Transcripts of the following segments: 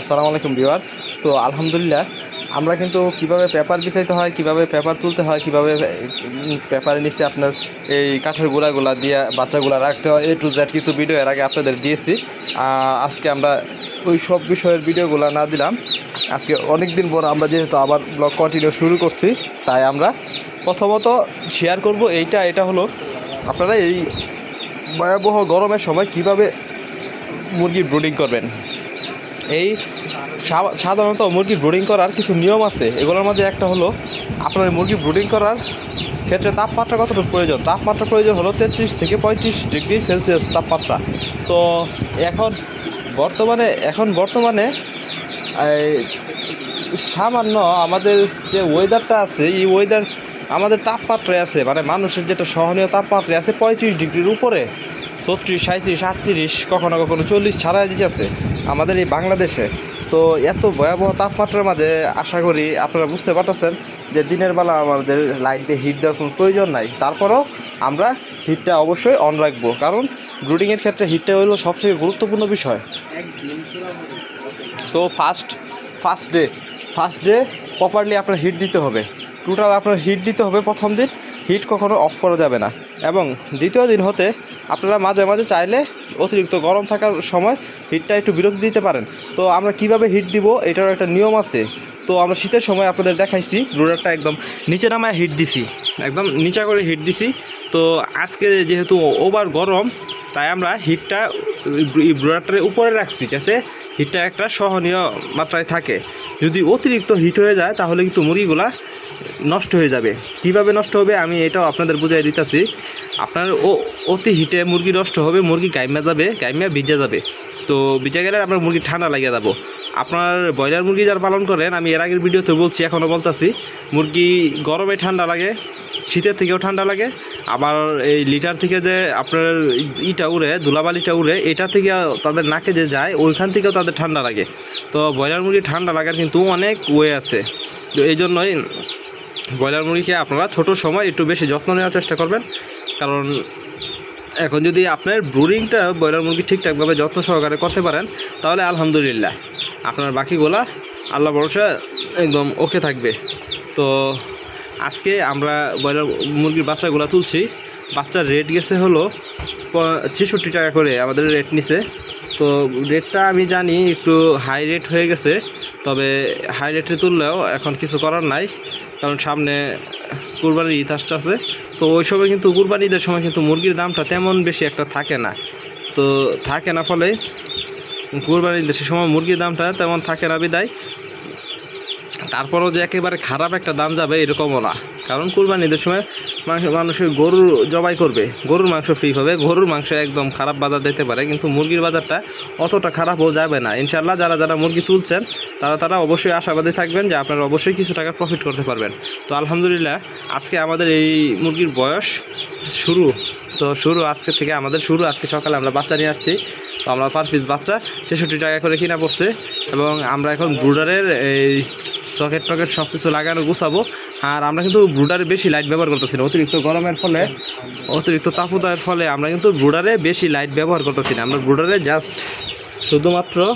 আসসালামু আলাইকুম ভিউয়ার্স। তো আলহামদুলিল্লাহ, আমরা কিন্তু কীভাবে পেপার বিছাইতে হয়, কীভাবে পেপার তুলতে হয়, কীভাবে পেপারের নিচে আপনার এই কাঠের গুঁড়াগুলা দিয়ে বাচ্চাগুলা রাখতে হয়, এ টু জেড কিন্তু ভিডিও এর আগে আপনাদের দিয়েছি। আজকে আমরা ওই সব বিষয়ের ভিডিওগুলো না দিলাম। আজকে অনেক দিন পর আমরা যেহেতু আবার ব্লগ কন্টিনিউ শুরু করছি, তাই আমরা প্রথমত শেয়ার করব এইটা, এটা হলো আপনারা এই ভয়াবহ গরমের সময় কীভাবে মুরগির ব্রুডিং করবেন। এই সাধারণত মুরগি ব্রুডিং করার কিছু নিয়ম আছে। এগুলোর মধ্যে একটা হলো, আপনার মুরগি ব্রুডিং করার ক্ষেত্রে তাপমাত্রা কতটুকু প্রয়োজন? তাপমাত্রা প্রয়োজন হলো তেত্রিশ থেকে পঁয়ত্রিশ ডিগ্রি সেলসিয়াস তাপমাত্রা। তো এখন বর্তমানে এখন বর্তমানে সামান্য আমাদের যে ওয়েদারটা আছে, এই ওয়েদার আমাদের তাপমাত্রায় আছে। মানে মানুষের যেটা সহনীয় তাপমাত্রায় আছে, পঁয়ত্রিশ ডিগ্রির উপরে। ছত্রিশ সাঁত্রিশ আটত্রিশ, কখনো কখনো চল্লিশ ছাড়া দিচ্ছে আমাদের এই বাংলাদেশে। তো এত ভয়াবহ তাপমাত্রার মাঝে আশা করি আপনারা বুঝতে পারতেছেন যে দিনের বেলা আমাদের লাইট দিয়ে হিট দেওয়ার কোনো প্রয়োজন নাই। তারপরেও আমরা হিটটা অবশ্যই অন রাখব। কারণ ব্রুডিংয়ের ক্ষেত্রে হিটটা হলো সবচেয়ে গুরুত্বপূর্ণ বিষয়। তো first first day first day properly আপনার হিট দিতে হবে। টোটাল আপনার হিট দিতে হবে প্রথম দিন। হিট কখনো অফ করা যাবে না। এবং দ্বিতীয় দিন হতে আপনারা মাঝে মাঝে চাইলে অতিরিক্ত গরম থাকার সময় হিটটা একটু বিরতি দিতে পারেন। তো আমরা কীভাবে হিট দিব এটার একটা নিয়ম আছে। তো আমরা শীতের সময় আপনাদের দেখাইছি ব্রুডারটা একদম নিচে নামায় হিট দিছি। একদম নিচা করে হিট দিছি। তো আজকে যেহেতু ওভার গরম, তাই আমরা হিটটা ব্রুডারটার উপরে রাখছি যাতে হিটটা একটা সহনীয় মাত্রায় থাকে। যদি অতিরিক্ত হিট হয়ে যায়, তাহলে কিন্তু মুরগিগুলা নষ্ট হয়ে যাবে। কীভাবে নষ্ট হবে আমি এটাও আপনাদের বুঝাই দিতেছি। আপনার ও, অতি হিটে মুরগি নষ্ট হবে, মুরগি গাইমা যাবে গাইমা ভিজে যাবে। তো ভিজে গেলে আপনার মুরগি ঠান্ডা লাগিয়ে যাব। আপনার ব্রয়লার মুরগি যারা পালন করেন, আমি এর আগের ভিডিওতে বলছি, এখনও বলতাছি, মুরগি গরমে ঠান্ডা লাগে, শীতের থেকেও ঠান্ডা লাগে। আবার এই লিটার থেকে যে আপনার ইটা উড়ে ধুলাবালিটা উড়ে, এটা থেকে তাদের নাকে যে যায়, ওইখান থেকেও তাদের ঠান্ডা লাগে। তো ব্রয়লার মুরগি ঠান্ডা লাগার কিন্তু অনেক ওয়ে আছে। তো এই জন্যই ব্রয়লার মুরগিকে আপনারা ছোট সময় একটু বেশি যত্ন নেওয়ার চেষ্টা করবেন। কারণ এখন যদি আপনার ব্রুডিংটা ব্রয়লার মুরগি ঠিকঠাকভাবে যত্ন সহকারে করতে পারেন, তাহলে আলহামদুলিল্লাহ আপনার বাকিগুলা আল্লাহ ভরসা একদম ওকে থাকবে। তো আজকে আমরা ব্রয়লার মুরগির বাচ্চাগুলো তুলছি। বাচ্চার রেট গেছে হলো ছেষট্টি টাকা করে, আমাদের রেট নিছে। তো রেটটা আমি জানি একটু হাই রেট হয়ে গেছে, তবে হাই রেটে তুললেও এখন কিছু করার নাই, কারণ সামনে কুরবানির ঈদ আসতেছে। তো ওই সময় কিন্তু কুরবানি ঈদের সময় কিন্তু মুরগির দামটা তেমন বেশি একটা থাকে না। তো থাকে না ফলে কুরবানি ঈদের সময় মুরগির দামটা তেমন থাকে না বিদায়। তারপরও যে একেবারে খারাপ একটা দাম যাবে এরকমও না। কারণ কুরবানি ঈদের সময় মাংস মানুষ ওই গরু জবাই করবে। গরুর মাংস ফ্রি পাবে গরুর মাংস একদম খারাপ বাজার দিতে পারে, কিন্তু মুরগির বাজারটা অতটা খারাপও যাবে না। ইনশাল্লাহ যারা যারা মুরগি তুলছেন, তারা তারা অবশ্যই আশাবাদী থাকবেন যে আপনারা অবশ্যই কিছু টাকা প্রফিট করতে পারবেন। তো আলহামদুলিল্লাহ, আজকে আমাদের এই মুরগির বয়স শুরু। তো শুরু আজকে থেকে আমাদের শুরু। আজকে সকালে আমরা বাচ্চা নিয়ে আসছি। তো আমরা পার পিস বাচ্চা ছেষট্টি টাকা করে কিনা পড়ছে। এবং আমরা এখন ব্রুডারের এই সকেট টকেট সব কিছু লাগানো, গুছাবো। আর আমরা কিন্তু ব্রুডারে বেশি লাইট ব্যবহার করতেছি না। অতিরিক্ত গরমের ফলে, অতিরিক্ত তাপদায়ের ফলে আমরা কিন্তু ব্রুডারে বেশি লাইট ব্যবহার করতেছি না। আমরা ব্রুডারে জাস্ট শুধুমাত্র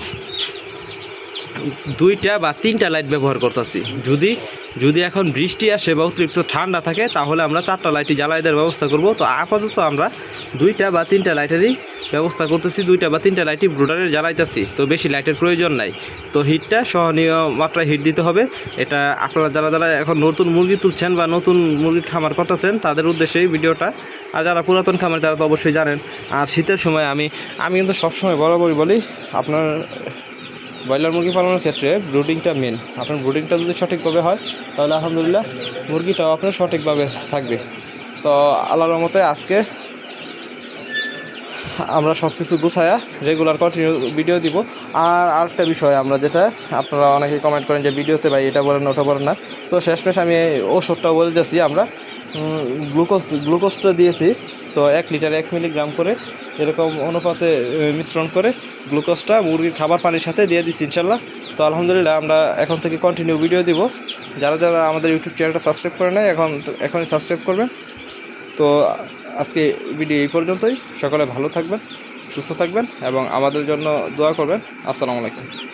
দুইটা বা তিনটা লাইট ব্যবহার করতেছি। যদি যদি এখন বৃষ্টি আসে বা অতিরিক্ত ঠান্ডা থাকে, তাহলে আমরা চারটা লাইটই জ্বালাই দেওয়ার ব্যবস্থা করব। তো আপাতত আমরা দুইটা বা তিনটা লাইটেরই ব্যবস্থা করতেছি দুইটা বা তিনটা লাইটই ব্রুডারের জ্বালাইতেছি। তো বেশি লাইটের প্রয়োজন নাই। তো হিটটা সহনীয় মাত্রায় হিট দিতে হবে। এটা আপনারা যারা যারা এখন নতুন মুরগি তুলছেন বা নতুন মুরগির খামার করতেছেন, তাদের উদ্দেশ্যে এই ভিডিওটা। আর যারা পুরাতন খামার, তারা তো অবশ্যই জানেন। আর শীতের সময় আমি আমি কিন্তু সবসময় বরাবরই বলি, আপনার ব্রয়লার মুরগি পালনের ক্ষেত্রে ব্রুডিংটা মেন আপনার ব্রুডিংটা যদি সঠিকভাবে হয়, তাহলে আলহামদুলিল্লাহ মুরগিটাও আপনার সঠিকভাবে থাকবে। তো আল্লাহর মতে আজকে আমরা সব কিছু গুছায়া রেগুলার কন্টিনিউ ভিডিও দিব। আর আরেকটা বিষয় আমরা যেটা, আপনারা অনেকে কমেন্ট করেন যে ভিডিওতে ভাই এটা বলেন, ওটা বলেন না। তো শেষমেশ আমি এই ওষুধটাও বলে দিয়েছি আমরা। গ্লুকোজ গ্লুকোজটা দিয়েছি, তো এক লিটার এক মিলিগ্রাম করে এরকম অনুপাতে মিশ্রণ করে গ্লুকোজটা মুরগির খাবার পানির সাথে দিয়ে দিচ্ছি ইনশাল্লাহ। তো আলহামদুলিল্লাহ আমরা এখন থেকে কন্টিনিউ ভিডিও দিব। যারা যারা আমাদের ইউটিউব চ্যানেলটা সাবস্ক্রাইব করে নেয় এখন এখনই সাবস্ক্রাইব করবেন। তো আজকে ভিডিও এই পর্যন্তই। সকলে ভালো থাকবেন, সুস্থ থাকবেন এবং আমাদের জন্য দোয়া করবেন। আসসালামু আলাইকুম।